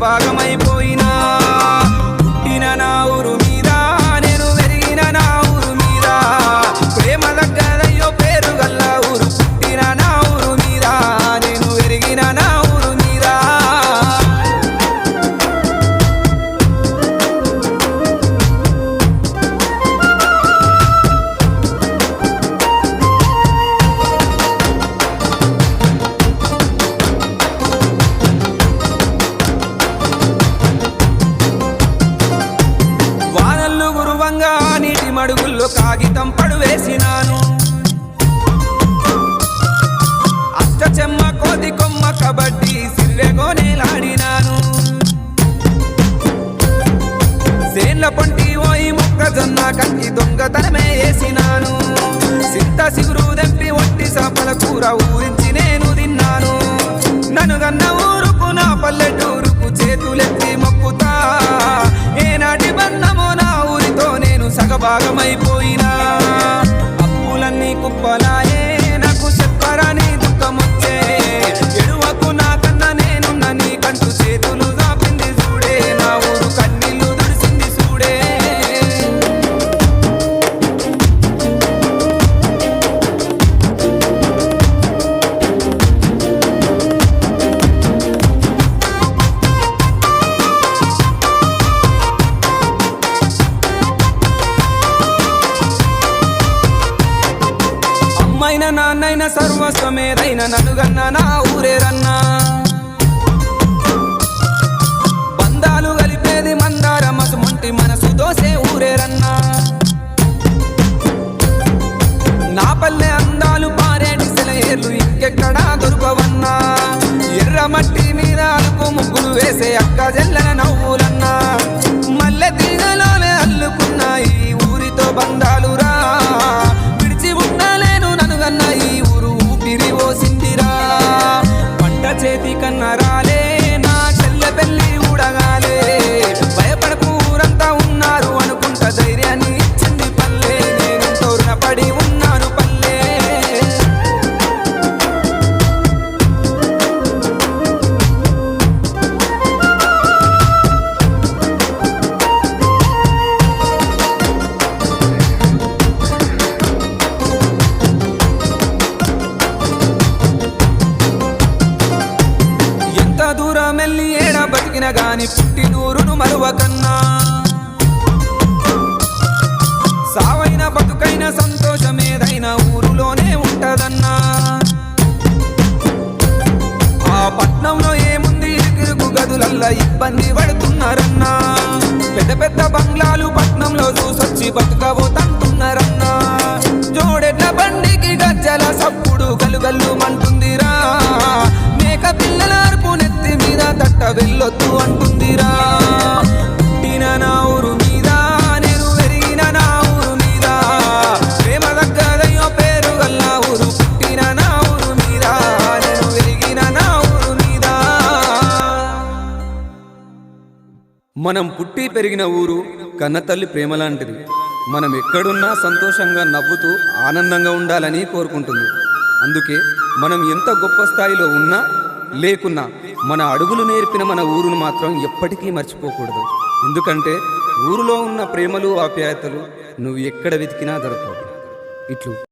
Baba మడుగుల్లో కాగితం పడువేసినాను. అష్టచెమ్మ కోతి కొమ్మ కబడ్డీ సిర్రెగోనేలాడినాను సేన్ల పొంటి ఓయి మొక్కజొన్న కంటి దొంగతనమే వేసినాను. సింత సిగురు దెంపి ఒట్టి సాపల కూర ఊరించి నేను తిన్నాను. నన్ను గన్న ఊరుకు నా పల్లెటూరుకు చేతులెత్తి మొక్కుతా. ఏనాటి బంధము నా ఊరితో నేను సగభాగమైపో అమ్మైన నాన్నైన సర్వస్వమేదైన నలుగన్న నా ఊరేరన్నా బంధాలు కలిపేది మందార మసుమంటి మనసు దోసే ఊరేరన్నా నా పల్లె అందాలు పారేటి సెలయేర్లు ఇంకెక్కడా దొరకవన్నా. ఎర్ర మట్టి మీద అలుపు ముగ్గులు వేసే అక్క జల్లన ఏడ గాని పుట్టినూరును మరువకన్నా సావైన బతుకైన సంతోషమేదైన ఊరులోనే ఉంటదన్నా. ఆ పట్నంలో ఏముంది? ఇరుకిరుకు గదులల్లా ఇబ్బంది పడుతున్నారన్నా. పెద్ద పెద్ద బంగ్లాలు పట్నంలో చూసొచ్చి బతుకబోతంటున్నారన్నా. జోడెడ్ల బండికి గజ్జల సప్పుడు గలుగల్లు వెళ్ళొద్దు అంటుందిరా. పుట్టిన నా ఊరు మీద నేను పెరిగిన నా ఊరు మీద. ప్రేమ దగ్గరయ్యో పేరు గల్ల ఊరు పుట్టిన నా ఊరు మీద నేను పెరిగిన నా ఊరు మీద. మనం పుట్టి పెరిగిన ఊరు కన్నతల్లి ప్రేమ లాంటిది మనం ఎక్కడున్నా సంతోషంగా నవ్వుతూ ఆనందంగా ఉండాలని కోరుకుంటుంది. అందుకే మనం ఎంత గొప్ప స్థాయిలో ఉన్నా లేకున్నా మన అడుగులు నేర్పిన మన ఊరును మాత్రం ఎప్పటికీ మర్చిపోకూడదు. ఎందుకంటే ఊరిలో ఉన్న ప్రేమలు ఆప్యాయతలు నువ్వు ఎక్కడ వెతికినా దొరకవు. ఇట్లు.